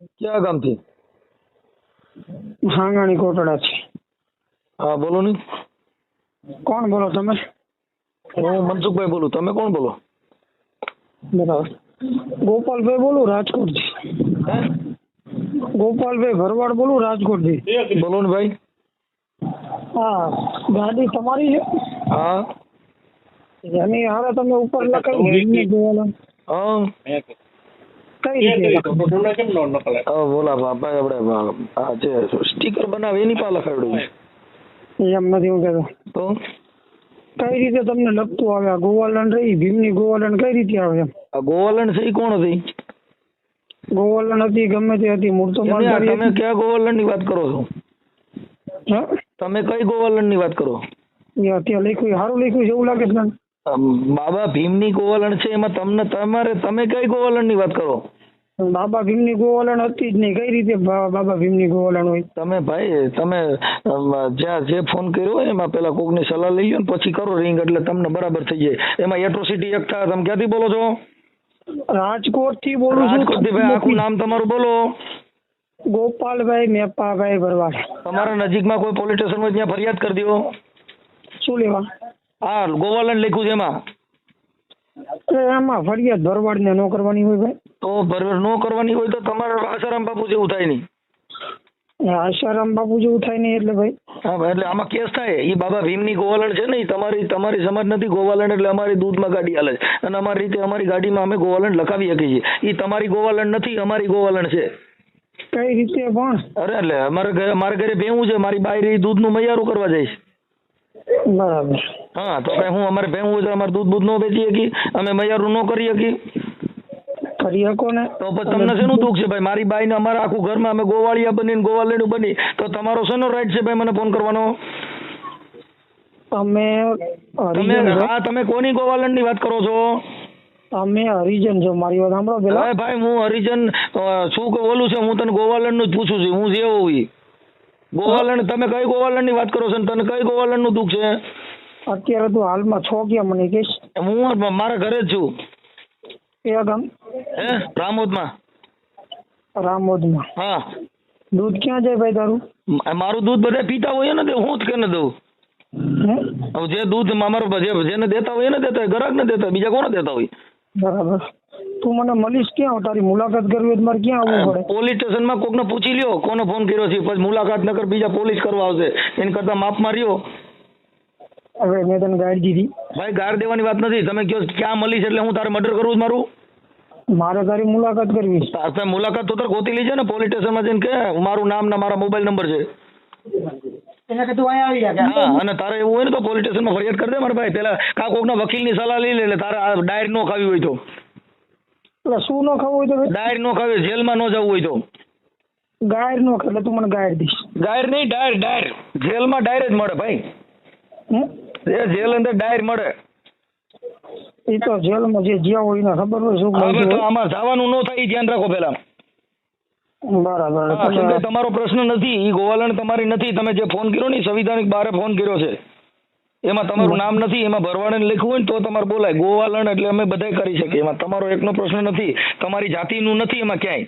ક્યાં ગામથી? હાંગાણી કોટડા છે હા બોલો ને. કોણ બોલો તમે? હું મનસુખભાઈ બોલું. તમે કોણ બોલો? બરાબર. ગોપાલભાઈ બોલું રાજકોટથી. થી ગોપાલભાઈ ભરવાડ બોલું રાજકોટથી. બોલો ને ભાઈ. હા ગાડી તમારી છે? હા. એની હારે તમે ઉપર લખાયું? હા. બોલા આપણે આ જે સ્ટીકર બનાવે એની પાસે લખાડ્યું એમ નથી હું કહેતો. તો? કઈ રીતે તમને લખતું આવે? આ ગોવાલન રહી ભીમની ગોવાલન કઈ રીતે આવે ગોવાલંડ આ ગોવાલણ છે એ કોણ હતી? ગોવાલન હતી ગમે તે હતી મૂળ તો તમે કયા ગોવાલંડની વાત કરો છો? હા? તમે કઈ ગોવાલણની વાત કરો? અત્યારે લખ્યું સારું લખ્યું છે એવું લાગે છે બાબા ભીમની ગોવલણ છે એમાં તમને તમારે તમે કઈ ગોવાલણની વાત કરો? બાબા ભીમની ગોવલણ હતી જ નહીં. કઈ રીતે બાબા ભીમની ગોવલણ હોય? તમે ભાઈ તમે જ્યાં જે ફોન કર્યો હોય એમાં પેલા કોકની સલાહ લઈ લો ને પછી કરો રિંગ એટલે તમને બરાબર થઈ જાય. એમાં એટ્રોસિટી એક થાય તમે ક્યાંથી બોલો છો? રાજકોટથી બોલું છું. ભાઈ આખું નામ તમારું બોલો. ગોપાલભાઈ મેપાભાઈ ભરવાડ તમારા નજીકમાં કોઈ પોલીસ સ્ટેશન હોય ત્યાં ફરિયાદ કરી દો શું લેવા? હા ગોવાલન લખ્યું છે એમાં. એમાં ફરિયાદ ભરવાડ ને ન કરવાની હોય ભાઈ. તો ભરવેર ન કરવાની હોય તો તમારા આસારામ બાપુ જેવું થાય નહીં. આશારામ બાપુ જેવું થાય નહીં એટલે ભાઈ. હા એટલે આમાં કેસ થાય. એ બાબા ભીમની ગોવાલણ છે ને તમારી તમારી સમજ નથી ગોવાલણ એટલે અમારી દૂધમાં ગાડી હાલે છે. અને અમારી રીતે અમારી ગાડીમાં અમે ગોવાલણ લખાવી શકીએ છીએ. એ તમારી ગોવાલણ નથી અમારી ગોવાલણ છે. કઈ રીતે પણ? અરે એટલે અમારે ઘરે મારા ઘરે ભેવું છે. મારી બાયરી દૂધનું મૈયારું કરવા જઈશ બરાબર. હા તો હું અમારે ભેવું તો અમારે દૂધ બૂધ નો વેચી શકી અમે મૈયારું નો કરી શકી કરી શકો ને. તો પછી તમને શેનું દુઃખ છે ભાઈ? મારી બાઈને અમારા આખું ઘરમાં અમે ગોવાળિયા બનીને ગોવાલણું બની. તો તમારો શેનો રાઈટ છે ભાઈ મને ફોન કરવાનો? અમે તમે હા તમે કોની ગોવાલણની વાત કરો છો? અમે હરિજન છો. મારી વાત સાંભળો પેલા. હવે ભાઈ હું હરિજન શું કે ઓલું છે હું તને ગોવાલણનું જ પૂછું છું. હું જેવો હોય ગોવાલંડ તમે કઈ ગોવાલણની વાત કરો છો તને કઈ ગોવાલણનું દુઃખ છે? અત્યારે તું હાલમાં છો ક્યાં મને કહીશ હું મારા ઘરે જ છું. કયા ગામ? હે? રામોદમાં. રામોદમાં? હા. દૂધ ક્યાં જાય ભાઈ તારું? મારું દૂધ બધા પીતા હોય ને તે હું જ કેને દઉં? હવે જે દૂધ અમારો જે જેને દેતા હોય એને દેતા હોય ગ્રાહક ને દેતા હોય બીજા કોને દેતા હોય? બરાબર. તું મને મળીશ ક્યાં? તારી મુલાકાત કરવી હોય મારે ક્યાં આવવું પડે? પોલીસ સ્ટેશનમાં કોકને પૂછી લ્યો કોને ફોન કર્યો છે પછી મુલાકાત નકર બીજા પોલીસ કરવા આવશે. એના કરતા માપમાં રહ્યો. હવે મેં તને ગાડી દીધી. ભાઈ ગાર દેવાની વાત નથી. તમે કયો ક્યાં મળીશ એટલે હું તારે મર્ડર કરવું મારું? મારે તારી મુલાકાત કરવી છે. તાર મુલાકાત તો તારે ગોતી લીજે ને પોલીસ સ્ટેશનમાં જઈને કે મારું નામ ને મારા મોબાઈલ નંબર છે. અને તારે એવું હોય ને તો પોલીસ સ્ટેશનમાં ફરિયાદ કરી દે મારા ભાઈ. પેલા કા કોકના વકીલની સલાહ લઈ લે એટલે તારે આ ડાયર નો ખાવી હોય તો. એટલે શું નો ખાવું હોય તો ડાયર નો ખાવી જેલમાં નો જવું હોય તો. ગાયર નો એટલે તું મને ગાયર દઈશ. ગાયર નહીં ડાયર ડાયર. જેલમાં ડાયર જ મળે ભાઈ. એ જેલ અંદર ડાયર મળે. એ તો જેલમાં જે જ્યાં હોય એને ખબર હોય શું હવે તો આમાં જવાનું ન થાય એ ધ્યાન રાખો પેલા બરાબર હા, તમારો પ્રશ્ન નથી ઈ ગોવાલણ તમારી નથી તમે જે ફોન કર્યો ને ઈ સંવિધાનિક બારે ફોન કર્યો છે. એમાં તમારું નામ નથી એમાં ભરવાડે લખ્યું હોય ને તો તમારે બોલાય. ગોવાલણ એટલે અમે બધાય કરી શકીએ એમાં તમારો એકનો પ્રશ્ન નથી તમારી જાતિનું નથી એમાં ક્યાંય.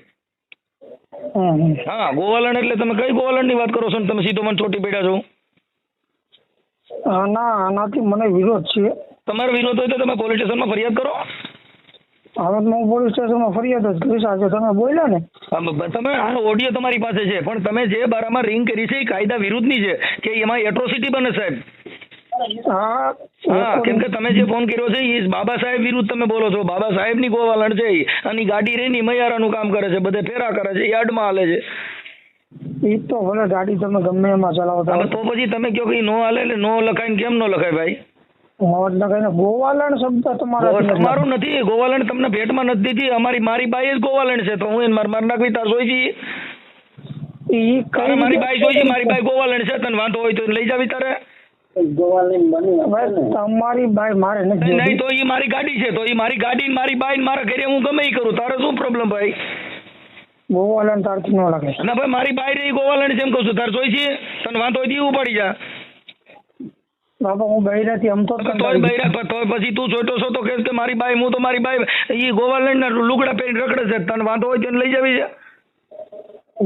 હમ, હમ. હા ગોવાલણ એટલે તમે કઈ ગોવાલણની વાત કરો છો ને? તમે સીધો મને ચોટી પડ્યા છો. ના આનાથી મને વિરોધ છે. તમારો વિરોધ હોય તો તમે પોલીસ સ્ટેશનમાં ફરિયાદ કરો. હવે હું પોલીસ સ્ટેશનમાં ફરિયાદ જ કરીશ. આજે તમે બોલ્યા ને. તમે આ ઓડિયો તમારી પાસે છે. પણ તમે જે બારામાં રિંગ કરી છે એ કાયદા વિરુદ્ધની છે કે એમાં એટ્રોસિટી બને સાહેબ? હા હા કેમ કે તમે જે ફોન કર્યો છે એ બાબા સાહેબ વિરુદ્ધ તમે બોલો છો. બાબા સાહેબની ગોવાલણ છે અને ગાડી ગાડી રહીને મયારા નું કામ કરે છે બધે ફેરા કરે છે યાર્ડમાં હાલે છે. ઈ તો ભલે ગાડી તમે ગમે એમાં ચલાવતા હવે તો પછી તમે કહો કે નો હાલે એટલે નો લખાય ને કેમ નો લખાય ભાઈ? મોજ લખાય ગોવાલણ શબ્દ તમારા તમારું નથી. ગોવાલણ તમને ભેટમાં નથી દીધી. અમારી મારી બાઈ જ ગોવાલણ છે. તો હું એને માર માર નાખવી તાર જોઈજી ઈ કઈ મારી બાઈ જોઈજી મારી બાઈ ગોવાલણ છે તને વાંધો હોય તો લઈ જાવી તારે. તમારી બાઈ મારે નથી નહીં તો એ મારી ગાડી છે. તો એ મારી ગાડી મારી બાઈ ને મારા ઘરે હું ગમે એ કરું. તારે શું પ્રોબ્લેમ ભાઈ? ગોવાલણ તારથી ન લાગે. ના ભાઈ મારી બાઈ રહી ગોવાલન છે એમ કહું છું. તાર જોઈ છે? તને વાંધો ઈ ઉપાડી જા. બાપા હું બૈરાથી આમ તો તોય બૈરા પર તોય પછી તું જોઈતો છો તો કે મારી બાઈ હું તો મારી બાઈ ઈ ગોવાલન ના લુગડા પહેરીને રખડે છે. તને વાંધો હોય તો લઈ જાવી છે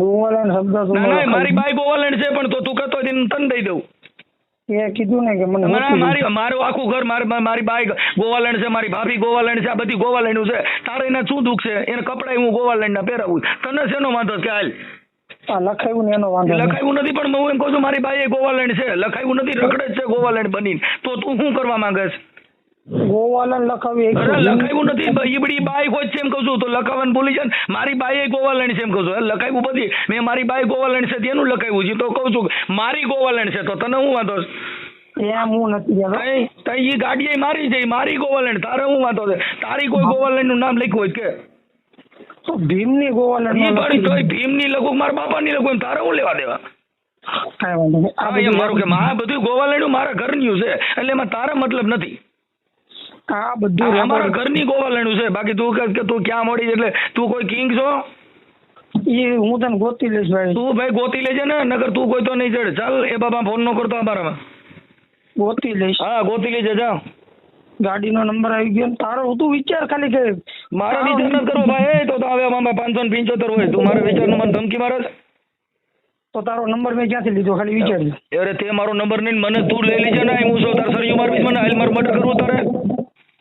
ગોવાલન શબ્દ ના ના મારી બાઈ ગોવાલણ છે પણ તો તું કહેતો તને દઈ દઉં. એ કીધું ને કે મને મારી મારું આખું ઘર મારી મારી બાઈ ગોવાલણ છે મારી ભાભી ગોવાલેન્ડ છે આ બધી ગોવાલેન્ડ છે. તારે એને શું દુઃખ છે? એને કપડાય હું ગોવાલણના પહેરાવું. તને શેનો વાંધો છે? કે હાલ. આ લખાયું ને એનો વાંધો લખાયું નથી પણ હું એમ કહું છું મારી બાઈ ગોવાલેન્ડ છે. લખાયું નથી રખડે છે ગોવાલેન્ડ બની તો તું શું કરવા માંગે છે? ગોવાલન લખાવી લખાવ્યું નથી. ઈબડી બાઈ હોય છે એમ કહું છું. તો લખાવન ભૂલી જાય મારી બાઈ ગોવાલણ છે એમ કહું છું. લખાવ્યું બધી. મેં મારી બાઈ ગોવાલણ છે તેનું લખાવ્યું છે. તો કહું છું મારી ગોવાલણ છે. તો તને વાંધો એમ હું નથી તઈ તઈ ગાડી મારી છે. મારી ગોવાલણ. તારે શું વાંધો છે? તારી કોઈ ગોવાલણનું નામ લખ્યું હોય કે? તો ભીમની ઈ પણ તોય ભીમની લખું મારા બાપાની લખું તારે હું લેવા દેવા? કાંઈ વાંધો નહીં. આ બધું મારું કે આ બધું ગોવાલણું મારા ઘરનું છે. એટલે એમાં તારા મતલબ નથી. આ બધું અમારા ઘરની ગોવાલણું છે. બાકી તું કહે કે તું ક્યાં મળી એટલે તું કોઈ કિંગ છો? એ હું તને ગોતી લઈશ ભાઈ. તું ભાઈ ગોતી લેજે ને નગર તું કોઈ તો નહીં ચડે. ચાલ એ બાબા ફોન નો કરતો અમારામાં. ગોતી લઈશ. હા ગોતી લેજે જા. ગાડીનો નંબર આવી ગયો તારો. તું વિચાર ખાલી કે મારા વિચાર ન કરો ભાઈ. તો તો હવે મામા પાંચસો ને પંચોતેર હોય. તું મારા વિચારનું મને ધમકી મારે તો તારો નંબર મેં ક્યાંથી લીધો? ખાલી વિચાર અરે તે મારો નંબર નહીં મને તું લઈ લેજે ને. હું સૌ તાર સરિયું મારવીશ મને. હાલ માર મર્ડર કરવું તારે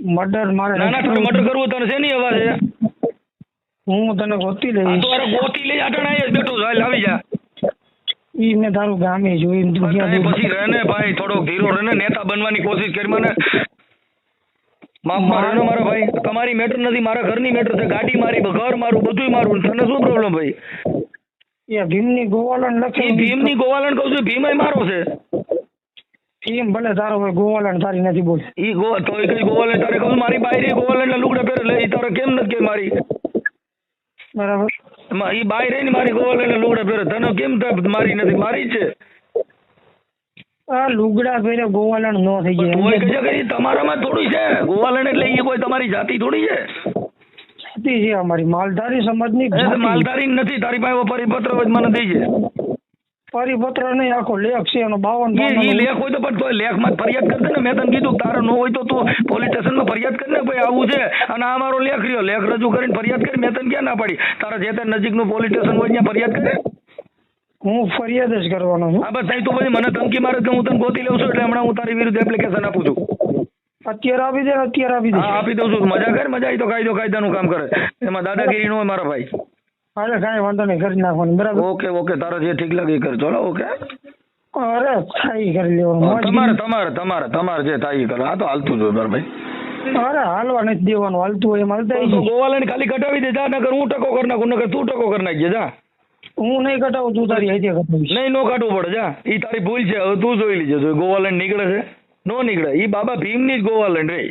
મર્ડર મારે ના ના મર્ડર કરવું. તને શેની અવાજ છે? હું તને ગોતી લઈ તો અરે ગોતી લઈ આટણ આયે બેઠો હાલ આવી જા. ઈ મેં તારું ગામે જોઈને તું ક્યાં પછી રહે ને ભાઈ થોડોક ધીરો રહે ને નેતા બનવાની કોશિશ કરી મને. માફ મારો મારા ભાઈ તમારી મેટર નથી મારા ઘરની મેટર છે ગાડી મારી ઘર મારું બધુંય મારું તને શું પ્રોબ્લેમ ભાઈ? એ ભીમની ગોવાલણ લખે ભીમની ગોવાલણ કહું છું ભીમય મારો છે. ભીમ ભલે તારો હોય ગોવાલન તારી નથી બોલ. ઈ ગો તો એ કઈ ગોવાલણ તારે કહું મારી બાયરી ગોવાલણના લુગડા પહેરે લે ઈ તારે કેમ નથી કે મારી? બરાબર. એમાં ઈ બાય રહી ને મારી ગોવાલણના લુગડા પહેરે. તને કેમ મારી નથી? મારી છે. આ લુગડા પહેરે ગોવાલણ નો થઈ તું તોય કહે જાય છે કે તમારામાં થોડું છે. ગોવાલણ એટલે ઈ કોઈ તમારી જાતિ થોડી છે? જાતિ છે અમારી. માલધારી સમાજની માલધારી નથી. તારી પાસે પરિપત્ર મને દઈ છે પરિપત્ર નહીં આખો લેખ છે એનો બાવન ઈ લેખ હોય તો પણ લેખમાં ફરિયાદ કરી ને. મેં તને કીધું તારે ન હોય તો તું પોલીસ સ્ટેશનમાં ફરિયાદ કરીને ભાઈ આવું છે. અને આ મારો લેખ રહ્યો. લેખ રજૂ કરીને ફરિયાદ કરી મેં તને ક્યાં ના પાડી? તારા જે તે નજીકનું પોલીસ સ્ટેશન હોય ત્યાં ફરિયાદ કરે? હું ફરિયાદ જ કરવાનો છું. હા બસ તઈ તું પછી મને ધમકી મારે કે હું તને ગોતી લઉં છું એટલે હમણાં હું તારી વિરુદ્ધ એપ્લિકેશન આપું છું. અત્યારે આપી દે અત્યારે આપી દે. આપી દઉં છું. મજા કર મજા આવી તો કાયદો કાયદાનું કામ કરે. એમાં દાદાગીરી નો હોય મારા ભાઈ. અરે કાંઈ વાંધો નહીં કરી નાખવાનું બરાબર? ઓકે ઓકે તારો જે ઠીક લાગે એ કરજો ઓકે? અરે થાય કરી લેવાનું તમારે તમારે તમારે તમારે જે થાય કરો. આ તો હાલતું જ હોય બરાબર ભાઈ. અરે હાલવા નથી દેવાનું હાલતું હોય એમ હાલતા આવીશું. ગોવાલાને ખાલી કટાવી દે જા નકર હું ટકો કરી નાખું નકર તું ટકો કરી નાખજે જા. હું નહીં કટાવું તું તારી હાથે કટાવીશ નહીં નો કાઢવું પડે જા. એ તારી ભૂલ છે હવે તું જોઈ લીજે જો ગોવાલણ નીકળે છે નો નીકળે. એ બાબા ભીમની જ ગોવાલણ રે.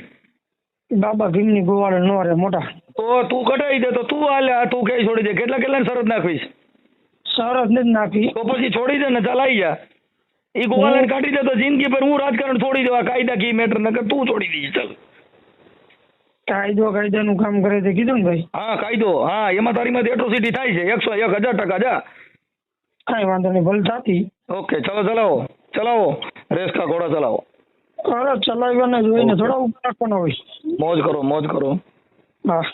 બાબા ભીમની ગોવાળ નો રે મોટા. તો તું કઢાઈ દે તો તું હાલે આ તું ક્યાંય છોડી દે? કેટલા કેટલા શરત નાખીશ શરત ને જ નાખી. તો પછી છોડી દે ને ચાલ જા. એ ગોવાલાને કાઢી દે તો જિંદગી પર હું રાજકારણ છોડી દેવા કાયદા કી મેટર નકર તું છોડી દઈશ ચાલ. કાયદો કાયદાનું કામ કરે છે કીધું ને ભાઈ? હા કાયદો. હા એમાં તારી માં એટ્રોસિટી થાય છે એકસો એક હજાર ટકા જા. કઈ વાંધો નહીં ભલે થતી. ઓકે ચલો ચલાવો ચલાવો. રેસકા ઘોડા ચલાવો. અરે ચલાવ્યાને જોઈને થોડા ઉપર રાખવાનો હોય. મોજ કરો મોજ કરો. હા